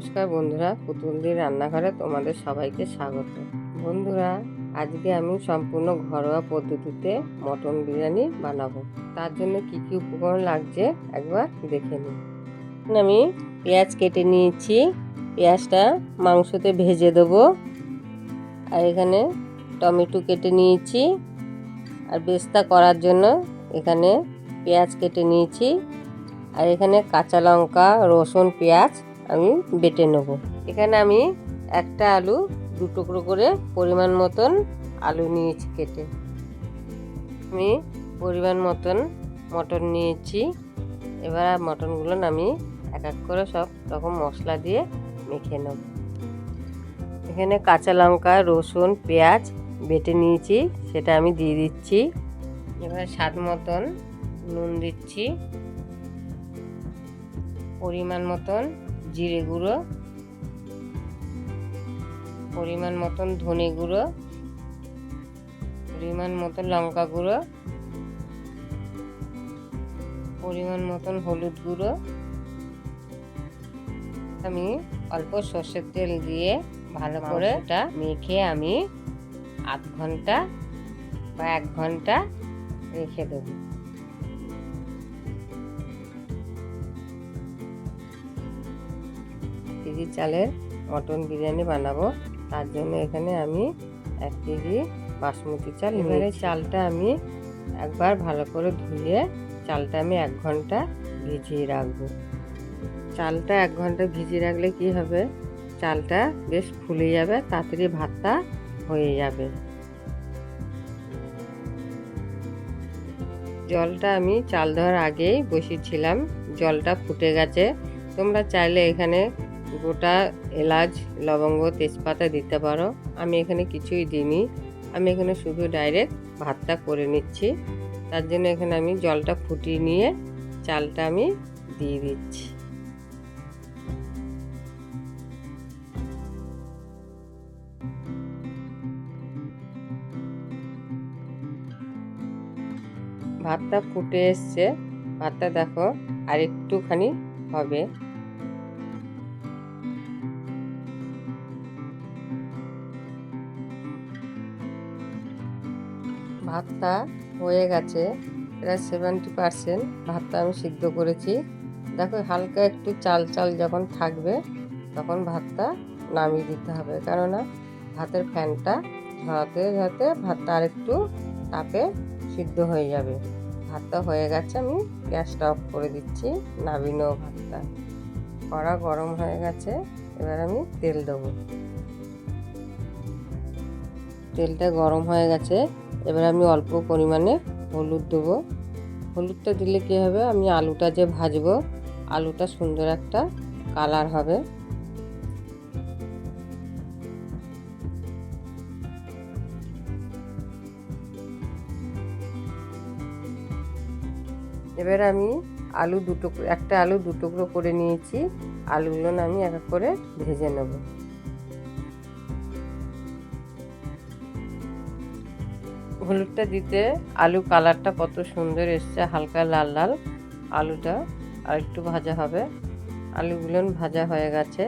নমস্কার বন্ধুরা পুতুলদির রান্নাঘরে তোমাদের সবাইকে স্বাগত। বন্ধুরা, আজকে আমি সম্পূর্ণ ঘরোয়া পদ্ধতিতে মটন বিরিয়ানি বানাবো। তার জন্য কি কি উপকরণ লাগছে একবার দেখে নিই। আমি পেঁয়াজ কেটে নিয়েছি। পেঁয়াজটা মাংসতে ভেজে দেবো। আর এখানে টমেটো কেটে নিয়েছি। আর বেস্তা করার জন্য এখানে পেঁয়াজ কেটে নিয়েছি। আর এখানে কাঁচা লঙ্কা, রসুন, পেঁয়াজ আমি বেটে নেব। এখানে আমি একটা আলু দু টুকরো করে পরিমাণ মতন আলু নিয়েছি কেটে। আমি পরিমাণ মতন মটন নিয়েছি। এবার মটনগুলো আমি এক এক করে সব রকম মশলা দিয়ে মেখে নেব। এখানে কাঁচা লঙ্কা, রসুন, পেঁয়াজ বেটে নিয়েছি, সেটা আমি দিয়ে দিচ্ছি। এবার স্বাদ মতন নুন দিচ্ছি। পরিমাণ মতন জিরে গুঁড়ো পরিমাণ মতন ধনে গুঁড়ো পরিমাণ মতন লঙ্কা গুঁড়ো পরিমাণ মতন হলুদ গুঁড়ো। আমি অল্প সর্ষের তেল দিয়ে ভালো করে এটা মেখে আমি আধ ঘণ্টা বা এক ঘণ্টা রেখে দেবো। কেজি চালের মটন বিরিয়ানি বানাবো। তার জন্য এখানে আমি এক কেজি বাসমতি চাল এবারে চালটা আমি একবার ভালো করে ধুয়ে চালটা আমি এক ঘণ্টা ভিজিয়ে রাখব। চালটা এক ঘণ্টা ভিজিয়ে রাখলে কি হবে? চালটা বেশ ফুলে যাবে তাড়াতাড়ি ভাতটা হয়ে যাবে। জলটা আমি চাল দেওয়ার আগেই বসিয়েছিলাম। জলটা ফুটে গেছে। তোমরা চাইলে এখানে গোটা এলাচ, লবঙ্গ, তেজপাতা দিতে পারো। আমি এখানে কিছুই দিইনি। আমি এখানে শুধু ডাইরেক্ট ভাতটা করে নিচ্ছি। তার জন্য এখানে আমি জলটা ফুটিয়ে নিয়ে চালটা আমি দিয়ে দিচ্ছি। ভাতটা ফুটে এসছে। ভাতটা দেখো আর একটুখানি হবে। ভাতটা হয়ে গেছে। প্রায় সেভেন্টি পারসেন্ট ভাতটা আমি সিদ্ধ করেছি। দেখো হালকা একটু চাল চাল যখন থাকবে তখন ভাতটা নামিয়ে দিতে হবে। কেননা ভাতের ফ্যানটা ঝরাতে ঝরাতে ভাতটা আরেকটু তাপে সিদ্ধ হয়ে যাবে। ভাতটা হয়ে গেছে, আমি গ্যাসটা অফ করে দিচ্ছি নামিনেও ভাতটা। কড়া গরম হয়ে গেছে, এবার আমি তেল দেবো। তেলটা গরম হয়ে গেছে এবার আমি অল্প পরিমাণে হলুদ দেবো। হলুদটা দিলে কী হবে? আমি আলুটা যে ভাজবো, আলুটা সুন্দর একটা কালার হবে। এবার আমি আলু দুটো, একটা আলু দু টুকরো করে নিয়েছি। আলুগুলো আমি এক এক করে ভেজে নেব। হলুদটা দিতে আলু কালারটা কত সুন্দর এসছে, হালকা লাল লাল আলুটা, আর একটু ভাজা হবে। আলুগুলো ভাজা হয়ে গেছে,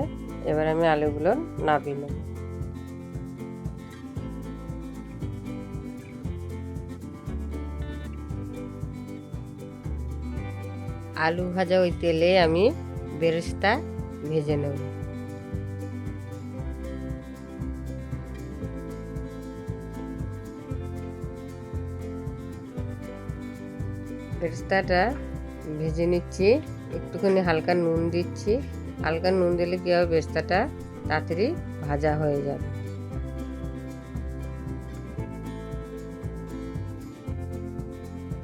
এবার আমি আলুগুলো নাবি নেব। আলু ভাজা ওই তেলে আমি বেরেস্তা ভেজে নেব। বেরেস্তাটা ভেজে নিচ্ছি। একটুখানি হালকা নুন দিচ্ছি। হালকা নুন দিলে কী হবে? বেরেস্তাটা তাড়াতাড়ি ভাজা হয়ে যাবে।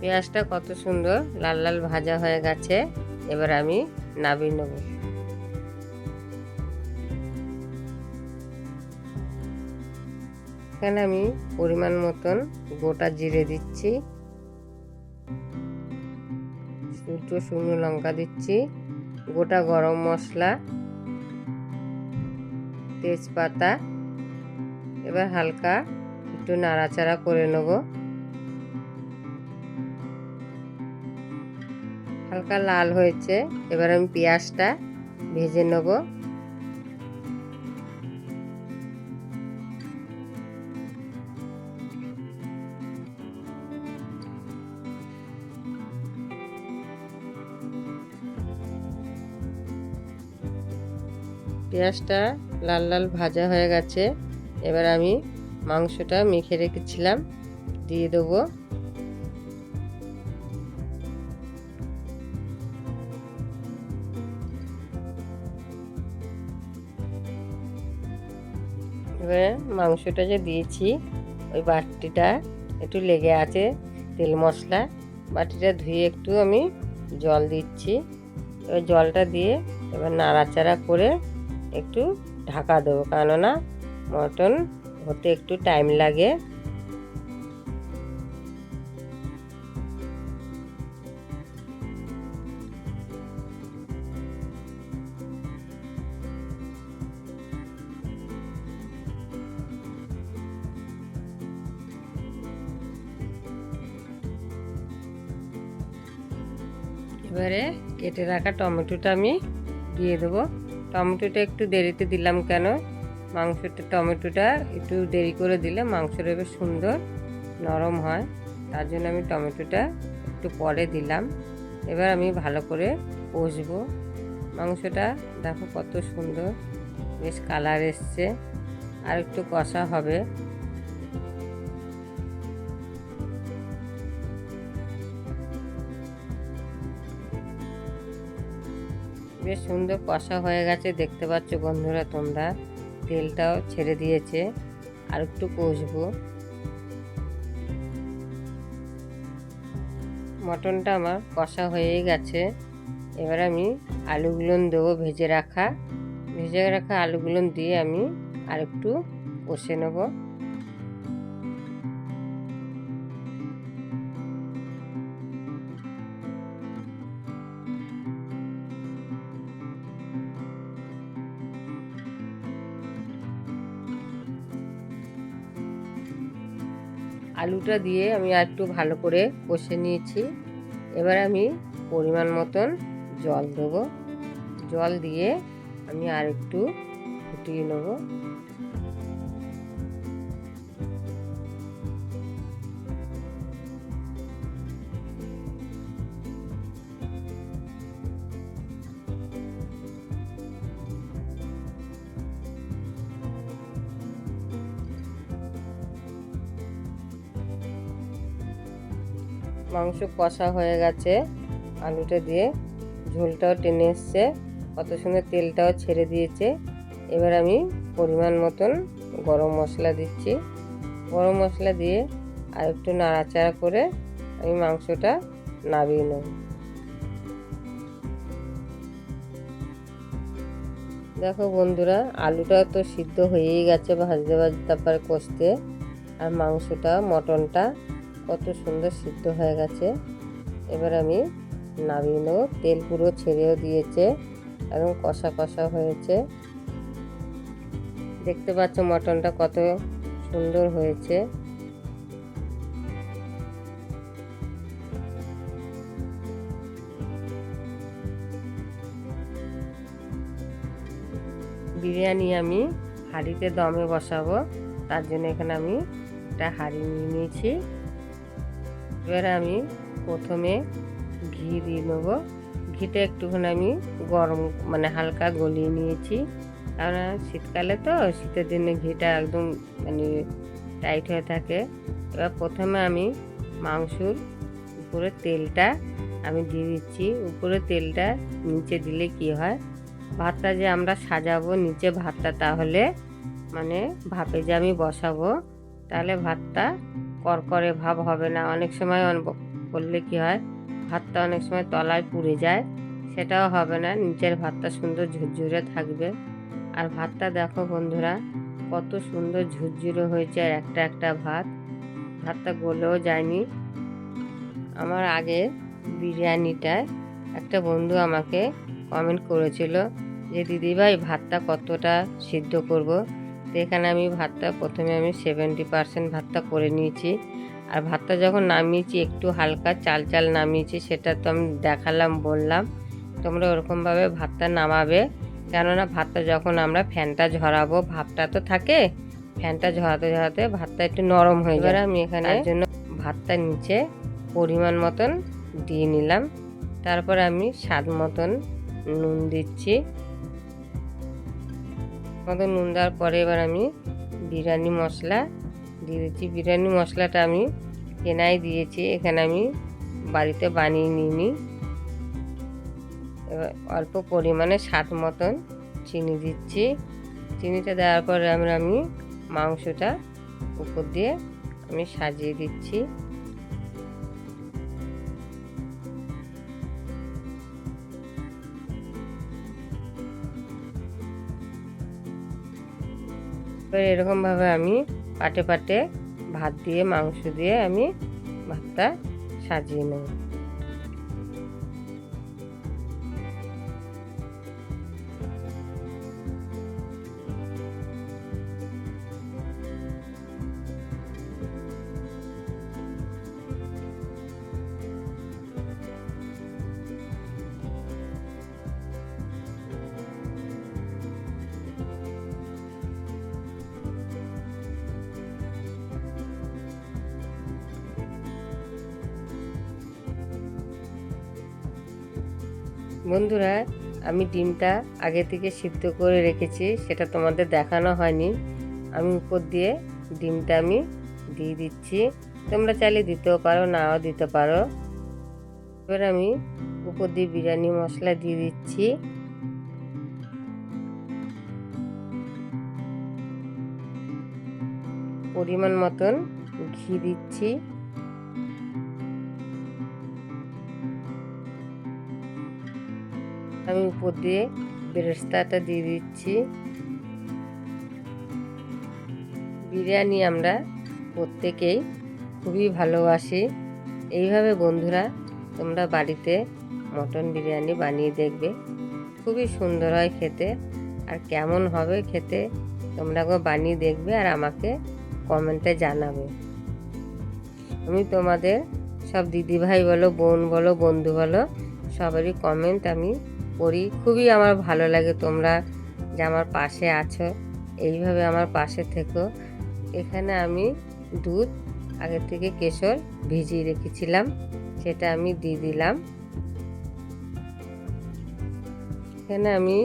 পেঁয়াজটা কত সুন্দর লাল লাল ভাজা হয়ে গেছে। এবার আমি নাবিয়ে নেব। এখানে আমি পরিমাণ মতন গোটা জিরে দিচ্ছি। দুটো শুকনো লঙ্কা দিচ্ছি, গোটা গরম মশলা, তেজপাতা, এবার হালকা একটু নাড়াচাড়া করে নেব। হালকা লাল হয়েছে, এবার আমি পেঁয়াজটা ভেজে নেব। পেঁয়াজটা লাল লাল ভাজা হয়ে গেছে। এবার আমি মাংসটা মেখে রেখেছিলাম। দিয়ে দেবো। এবারে মাংসটা যে দিয়েছি, ওই বাটিটা একটু লেগে আছে তেল মশলা। বাটিটা ধুয়ে একটু আমি জল দিচ্ছি। এবার জলটা দিয়ে এবার নাড়াচাড়া করে একটু ঢাকা দেবো। কেননা মটন হতে একটু টাইম লাগে। এবারে কেটে রাখা টমেটোটা আমি দিয়ে দেবো। টমেটোটা একটু দেরিতে দিলাম কেন? মাংসটা টমেটোটা একটু দেরি করে দিলে মাংসটা বেশ সুন্দর নরম হয়। তার জন্য আমি টমেটোটা একটু পরে দিলাম। এবার আমি ভালো করে কষবো। মাংসটা দেখো কত সুন্দর, বেশ কালার এসছে। আর একটু কষা হবে। বেশ সুন্দর কষা হয়ে গেছে, দেখতে পাচ্ছ বন্ধুরা তোমরা। তেলটাও ছেড়ে দিয়েছে, আর একটু কষবো। মটনটা আমার কষা হয়েই গেছে। এবার আমি আলুগুলো দেবো ভেজে রাখা। ভেজে রাখা আলুগুলো দিয়ে আমি আর একটু কষে নেব। আলুটা দিয়ে আমি আর একটু ভালো করে কষে নিয়েছি। এবার আমি পরিমাণ মতন জল দেবো। জল দিয়ে আমি আর একটু ফুটিয়ে নেব। মাংস কষা হয়ে গেছে। আলুটা দিয়ে ঝোলটাও টেনে এসছে। কত সুন্দর তেলটাও ছেড়ে দিয়েছে। এবার আমি পরিমাণ মতন গরম মশলা দিচ্ছি। গরম মশলা দিয়ে আর একটু নাড়াচাড়া করে আমি মাংসটা নামিয়ে নেব। দেখো বন্ধুরা আলুটা তো সিদ্ধ হয়েই গেছে ভাজতে ভাজতে, তারপরে কষতে। আর মাংসটা, মটনটা কত সুন্দর সিদ্ধ হয়ে গেছে। এবার আমি নামিয়ে নেব। তেল পুরো ছেড়েও দিয়েছে এবং কষা কষা হয়েছে। দেখতে পাচ্ছ মটনটা কত সুন্দর হয়েছে। বিরিয়ানি আমি হাঁড়িতে দমে বসাবো। তার জন্য এখানে আমি একটা হাঁড়ি নিয়ে নিয়েছি। এবার আমি প্রথমে ঘি দিয়ে নেব। ঘিটা একটুখানি আমি গরম মানে হালকা গলিয়ে নিয়েছি। কারণ শীতকালে তো, শীতের দিনে ঘিটা একদম মানে টাইট হয়ে থাকে। এবার প্রথমে আমি মাংসর উপরে তেলটা আমি দিয়ে দিচ্ছি। উপরে তেলটা নিচে দিলে কি হয়? ভাতটা যে আমরা সাজাবো নিচে ভাতটা, তাহলে মানে ভাপে যে আমি বসাবো, তাহলে ভাতটা করকরে ভাব হবে না। অনেক সময় করলে কি হয়? ভাতটা অনেক সময় তলায় পুড়ে যায়। সেটাও হবে না। নিচের ভাতটা সুন্দর ঝুরঝুরে থাকবে। আর ভাতটা দেখো বন্ধুরা, কত সুন্দর ঝুরঝুরে হয়েছে আর একটা একটা ভাত। ভাতটা গলেও যায়নি। আমার আগে বিরিয়ানিটায় একটা বন্ধু আমাকে কমেন্ট করেছিল যে, দিদিভাই, ভাতটা কতটা সিদ্ধ করব? তো এখানে আমি ভাতটা প্রথমে আমি সেভেন্টি পারসেন্ট ভাতটা করে নিয়েছি। আর ভাতটা যখন নামিয়েছি একটু হালকা চাল চাল নামিয়েছি সেটা তো আমি দেখালাম বললাম তোমরা ওরকমভাবে ভাতটা নামাবে। কেননা ভাতটা যখন আমরা ফ্যানটা ঝরাবো ভাতটা তো থাকে ফ্যানটা ঝরাতে ঝরাতে ভাতটা একটু নরম হয়ে যাবে আমি এখানে জন্য ভাতটা নিচে পরিমাণ মতন দিয়ে নিলাম। তারপর আমি স্বাদ মতন নুন দিচ্ছি। মতো নুন দেওয়ার পরে এবার আমি বিরিয়ানি মশলা দিয়ে দিচ্ছি। বিরিয়ানি মশলাটা আমি কেনাই দিয়েছি, এখানে আমি বাড়িতে বানিয়ে নিইনি। এবার অল্প পরিমাণে স্বাদ মতন চিনি দিচ্ছি। চিনিটা দেওয়ার পরে আমরা আমি মাংসটা উপর দিয়ে আমি সাজিয়ে দিচ্ছি। এবার এরকমভাবে আমি পাটে পাটে ভাত দিয়ে মাংস দিয়ে আমি ভাতটা সাজিয়ে নেব। বন্ধুরা, আমি ডিমটা আগে থেকে সিদ্ধ করে রেখেছি, সেটা তোমাদের দেখানো হয়নি। আমি উপর দিয়ে ডিমটা আমি দিয়ে দিচ্ছি। তোমরা চাইলে দিতেও পারো, নাও দিতে পারো। এবার আমি উপর দিয়ে বিরিয়ানি মশলা দিয়ে দিচ্ছি। পরিমাণ মতন ঘি দিচ্ছি। আমি উপর দিয়ে বেরেস্তাটা দিয়ে দিচ্ছি। বিরিয়ানি আমরা প্রত্যেকেই খুবই ভালোবাসি। এইভাবে বন্ধুরা তোমরা বাড়িতে মটন বিরিয়ানি বানিয়ে দেখবে। খুবই সুন্দর হয় খেতে। আর কেমন হবে খেতে তোমরা বানিয়ে দেখবে আর আমাকে কমেন্টে জানাবে। আমি তোমাদের সব দিদিভাই বলো, বোন বলো, বন্ধু বলো, সবারই কমেন্ট আমি করি খুবই আমার ভালো লাগে তোমরা যে আমার পাশে আছো। এইভাবে আমার পাশে থেকো। এখানে আমি দুধ আগে থেকে কেশর ভিজিয়ে রেখেছিলাম, সেটা আমি দিয়ে দিলাম। এখানে আমি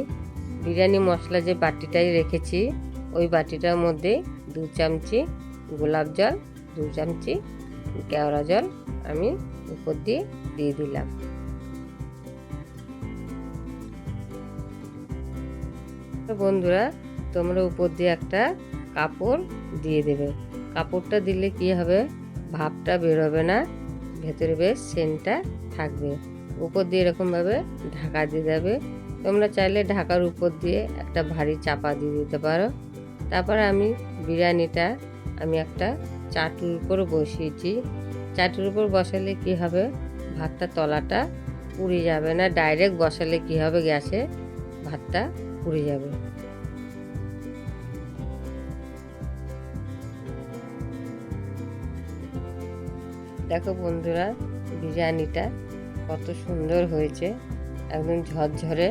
বিরিয়ানি মশলা যে বাটিটাই রেখেছি, ওই বাটিটার মধ্যে দু চামচি গোলাপ জল, দু চামচি কেওড়া জল আমি উপর দিয়ে দিয়ে দিলাম। বন্ধুরা, তোমরা উপর দিয়ে একটা কাপড় দিয়ে দেবে। কাপড়টা দিলে কি হবে? ভাবটা বেরোবে না, ভেতরে বেশ সেন্টটা থাকবে। উপর দিয়ে এরকমভাবে ঢাকা দিয়ে দেবে। তোমরা চাইলে ঢাকার উপর দিয়ে একটা ভারী চাপা দিয়ে দিতে পারো। তারপর আমি বিরিয়ানিটা আমি একটা চাটুর উপর বসিয়েছি। চাটুর উপর বসালে কি হবে? ভাতটা তলাটা পুড়ে যাবে না, ডাইরেক্ট বসালে কি হবে গ্যাসে? ভাতটা পুড়ে যাবে। দেখো বন্ধুরা বিরিয়ানিটা কত সুন্দর হয়েছে একদম ঝরঝরে।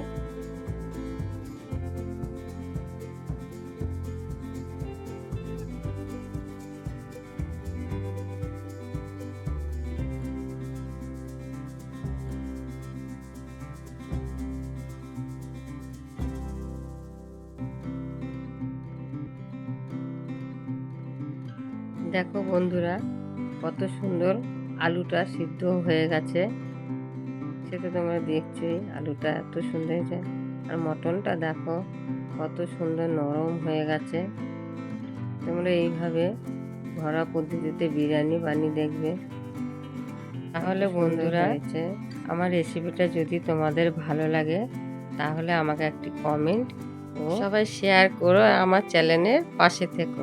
কত সুন্দর আলুটা সিদ্ধ হয়ে গেছে। সেটা তোমরা দেখছি আলুটা এত সুন্দর হয়েছে। আর মটনটা দেখো কত সুন্দর নরম হয়ে গেছে। তোমরা এইভাবে ঘরোয়া পদ্ধতিতে বিরিয়ানি বানিয়ে দেখবে। তাহলে বন্ধুরা হয়েছে। আমার রেসিপিটা যদি তোমাদের ভালো লাগে তাহলে আমাকে একটি কমেন্ট ও সবাই শেয়ার করো আমার চ্যানেলের পাশে থেকো।